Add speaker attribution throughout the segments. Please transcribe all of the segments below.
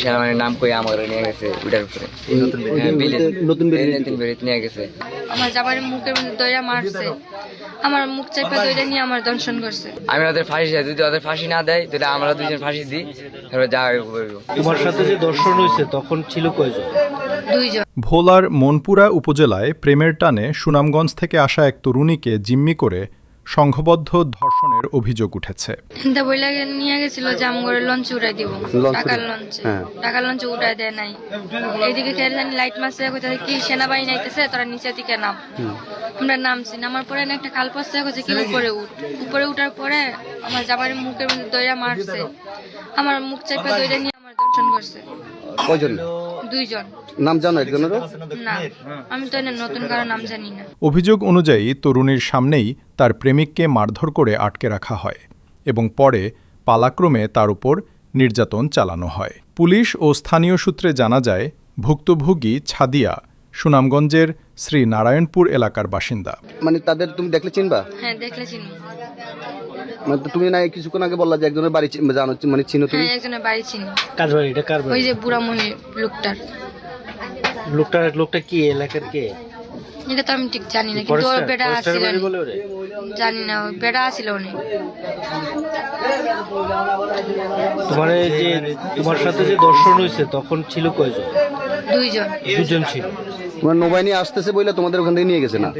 Speaker 1: সেনাবাহিনীর নাম কই আমার নিয়ে গেছে ওইটার উপরে। হ্যাঁ,
Speaker 2: নতুন
Speaker 1: নতুন বেরিয়ে নিয়ে গেছে।
Speaker 3: আমার জামার মুখের মধ্যে দইরা মারছে। আমার মুখ চেপে দইরা নিয়ে আমার দংশন করছে।
Speaker 1: আমি ওদের ফাঁসি চাই যদি ওদের ফাঁসি না দেয় তাহলে আমরা দুজন ফাঁসি দিই তারপরে যা করব
Speaker 2: তোমার সাথে যে দর্শন হয়েছে তখন ছিল কয়জন?
Speaker 4: ভোলার মনপুরা উপজেলায় প্রেমের টানে সুনামগঞ্জ থেকে আসা এক তরুণীকে জিম্মি করে সংঘবদ্ধ ধর্ষণের অভিযোগ উঠেছে।
Speaker 3: হিন্দা বইলা নিয়ে গেছিল যে আমি করে লঞ্চ উড়াই দিব টাকার লঞ্চে টাকার লঞ্চে উড়াই দেয় নাই। এইদিকে খেয়াল জানি লাইট মারছে কোথায় কি সেনাবাহিনী আইতেছে তোরা নিচের দিকে নাম। আমরা নামছি নামার পরে না একটা খাল পড়ছে কোথায় কি উপরে উঠ? উপরে উঠার পরে আমার জামার মুখের মধ্যে দইরা মারছে। আমার মুখ চেপে দইরা নিয়ে আমার দর্শন করছে।
Speaker 2: কয়জন?
Speaker 3: দুইজন।
Speaker 2: নাম জানো একজনেরও?
Speaker 3: না আমি তো নতুন কারও নাম জানি না।
Speaker 4: অভিযোগ অনুযায়ী তরুণীর সামনেই তার প্রেমিককে মারধর করে আটকে রাখা হয় এবং পরে পালাক্রমে তার উপর নির্যাতন চালানো হয়। পুলিশ ও স্থানীয় সূত্রে জানা যায় ভুক্তভোগী ছাদিয়া সুনামগঞ্জের শ্রী নারায়ণপুর এলাকার বাসিন্দা।
Speaker 2: মানে তাদের তুমি দেখলে চিনবা?
Speaker 3: হ্যাঁ দেখলে চিনি।
Speaker 2: মানে তুমি না কিছুক্ষণ আগে বললা যে একজনের বাড়ি চি- জানো মানে চিনো তুমি?
Speaker 3: হ্যাঁ একজনের বাড়ি চিনি।
Speaker 5: কার বাড়ি? এটা কার
Speaker 3: ওই
Speaker 5: বাড়ি
Speaker 3: যে বুড়া মহি লোকটার
Speaker 5: লোকটা লোকটা কি? এলাকার কে?
Speaker 3: এটা তো আমি ঠিক জানি না কিন্তু ওর
Speaker 5: ফরেস্টার
Speaker 3: বেটা
Speaker 5: ফরেস্টার
Speaker 3: আসছিল
Speaker 5: বাড়ি বলে ওরে?
Speaker 3: জানি না ওর বেটা আসছিল উনি
Speaker 5: তোমার এই যে তোমার সাথে যে দর্শন হয়েছে তখন ছিল কয়জন?
Speaker 3: দুইজন।
Speaker 5: দুজন ছিল।
Speaker 2: তোমার নৌবাহিনী আসতেছে বলে তোমাদের ওখান থেকে নিয়ে গেছে না?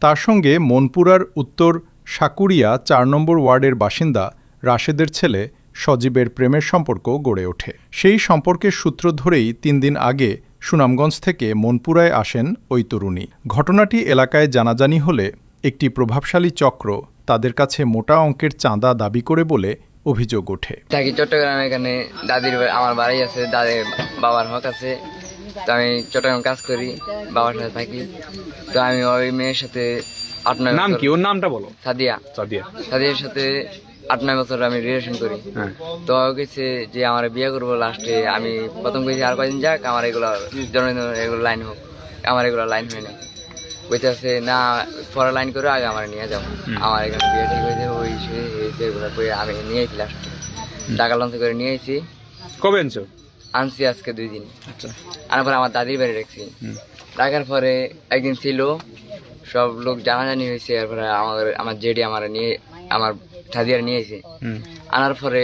Speaker 4: তার সঙ্গে মনপুরার উত্তর সাকুরিয়া চার নম্বর ওয়ার্ডের বাসিন্দা রাশেদের ছেলে সজীবের প্রেমের সম্পর্ক গড়ে ওঠে। সেই সম্পর্কের সূত্র ধরেই তিন দিন আগে সুনামগঞ্জ থেকে মনপুরায় আসেন ওই তরুণী। ঘটনাটি এলাকায় জানাজানি হলে একটি প্রভাবশালী চক্র তাদের কাছে মোটা অঙ্কের চাঁদা দাবি করে বলে অভিযোগ ওঠে।
Speaker 1: থাকি এখানে দাদির আমার বাড়ি আছে দাদির বাবার হক আছে। তো আমি চট্টগ্রাম কাজ করি, বাবার সাথে থাকি। তো আমি ওই মেয়ের সাথে আট নয়
Speaker 6: নাম কি? ওর নামটা বলো।
Speaker 1: সাদিয়া।
Speaker 6: সাদিয়া।
Speaker 1: সাদিয়ার সাথে আট নয় বছর আমি রিলেশন করি।
Speaker 6: হ্যাঁ।
Speaker 1: তো গেছে যে আমার বিয়ে করব লাস্টে আমি প্রথম কইছি আর কয়দিন যাক আমার এগুলো জন্মদিন এগুলো লাইন হোক। আমার এগুলো লাইন হয় না না পরে লাইন করে আগে আমার নিয়ে যাব আমার এখানে বিয়ে ঠিক হয়েছে ওই হয়েছে এগুলো করে আমি নিয়ে লাস্টে টাকা লঞ্চ করে নিয়ে
Speaker 6: কবে আনছো?
Speaker 1: আনছি আজকে দুই দিন। আনার পরে আমার দাদির বাড়ি রাখছি। রাখার পরে একদিন ছিল সব লোক জানাজানি হয়েছে এরপরে আমার আমার জেডি আমার নিয়ে আমার সাদিয়ার নিয়েছে। আনার পরে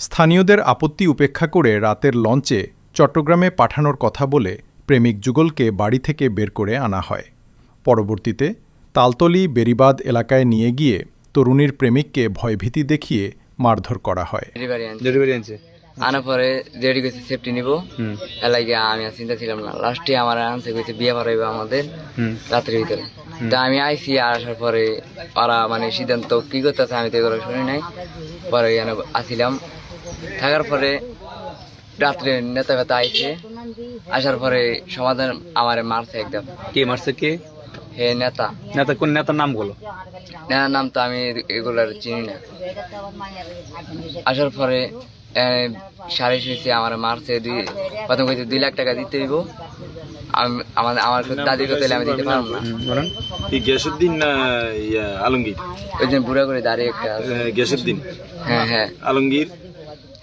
Speaker 4: স্থানীয়দের আপত্তি উপেক্ষা করে রাতের লঞ্চে চট্টগ্রামে পাঠানোর কথা বলে প্রেমিক যুগলকে বাড়ি থেকে বের করে আনা হয়। পরবর্তীতে তালতলি বেরিবাদ এলাকায় নিয়ে গিয়ে তরুণীর প্রেমিককে ভয়ভীতি দেখিয়ে মারধর করা হয়।
Speaker 1: আনার পরে জেডি গেছে সেফটি নিব। গিয়ে আমি আর চিন্তা ছিলাম না। লাস্টে আমার আনছে গেছে বিয়ে ভরাইবে আমাদের রাত্রের ভিতরে। তা আমি আইসি আর আসার পরে ওরা মানে সিদ্ধান্ত কি করতেছে আমি তো এগুলো শুনি নাই। পরে এখানে আসিলাম। থাকার পরে রাত্রে নেতা বেতা আইছে। আসার পরে সমাধান আমার মারছে একদম।
Speaker 6: কে মারছে কে?
Speaker 1: হে নেতা।
Speaker 6: নেতা কোন নেতার নাম বলো?
Speaker 1: নেতার নাম তো আমি এগুলার চিনি না। আসার পরে সাড়ে শুয়েছে আমার মারছে দুই প্রথম কইছে দুই লাখ টাকা দিতে আমি আমার আমার দাদির কথা আমি দিতে পারব না।
Speaker 6: বলেন।
Speaker 7: কি গিয়াসুদ্দিন না ইয়া আলমগীর?
Speaker 1: ওই জন্য বুড়া করে দাঁড়িয়ে একটা
Speaker 7: গিয়াসুদ্দিন
Speaker 1: হ্যাঁ হ্যাঁ।
Speaker 7: আলমগীর?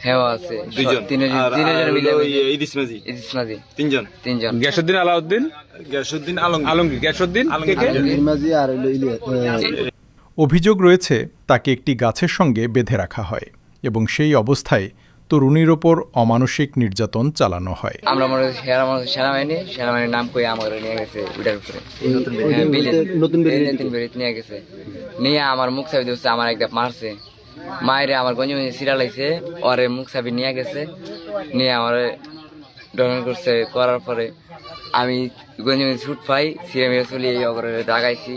Speaker 1: হ্যাঁ আছে।
Speaker 7: দুইজন।
Speaker 1: তিনজন
Speaker 7: আর
Speaker 1: তিনজন
Speaker 7: আর
Speaker 1: মিলে
Speaker 7: ওই ইদিস মাঝি
Speaker 1: ইদিস মাঝি
Speaker 7: তিনজন?
Speaker 1: তিনজন।
Speaker 6: গ্যাসুদ্দিন আলাউদ্দিন?
Speaker 7: গিয়াসুদ্দিন আলমগীর।
Speaker 6: আলমগীর গ্যাসুদ্দিন কে কে?
Speaker 2: নির্মাজি আর
Speaker 4: অভিযোগ রয়েছে তাকে একটি গাছের সঙ্গে বেঁধে রাখা হয়। এবং সেই অবস্থায় তরুণীর ওপর অমানসিক নির্যাতন চালানো হয়।
Speaker 1: আমরা মনে করি সেরা মনে করি সেনাবাহিনী সেনাবাহিনীর নাম কই আমার নিয়ে গেছে ওইটার উপরে। হ্যাঁ,
Speaker 2: নতুন
Speaker 1: নতুন বেরিয়ে নিয়ে গেছে। নিয়ে আমার মুখ চাবি দিচ্ছে আমার একটা মারছে। মায়েরে আমার গঞ্জি গঞ্জি সিরালাইছে ওরে মুখ চাবি নিয়ে গেছে। নিয়ে আমার ডন করছে করার পরে আমি গঞ্জি গঞ্জি ছুট পাই সিরা মেরে চলি এই অপরে জাগাইছি।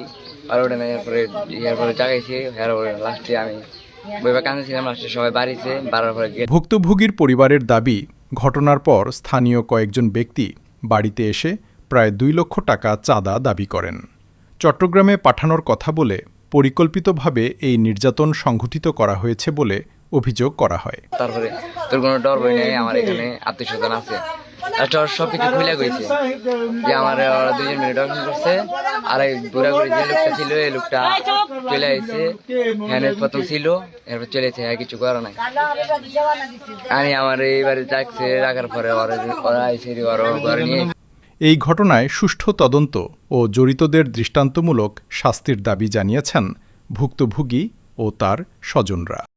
Speaker 1: আর ওটা নেওয়ার পরে ইয়ার পরে জাগাইছি এর পরে লাস্টে আমি
Speaker 4: ভুক্তভোগীর পরিবারের দাবি ঘটনার পর স্থানীয় কয়েকজন ব্যক্তি বাড়িতে এসে প্রায় দুই লক্ষ টাকা চাঁদা দাবি করেন। চট্টগ্রামে পাঠানোর কথা বলে পরিকল্পিতভাবে এই নির্যাতন সংঘটিত করা হয়েছে বলে অভিযোগ করা হয়।
Speaker 1: তারপরে তোর কোনো ডর বই নেই আমার এখানে আত্মীয় স্বজন আছে। সব কিছু গেছে যে আমার এই লোকটা হ্যাঁ ছিল, এরপর কিছু করা নাই। আমি আমার রাখার পরে
Speaker 4: এই ঘটনায় সুষ্ঠু তদন্ত ও জড়িতদের দৃষ্টান্তমূলক শাস্তির দাবি জানিয়েছেন ভুক্তভোগী ও তার স্বজনরা।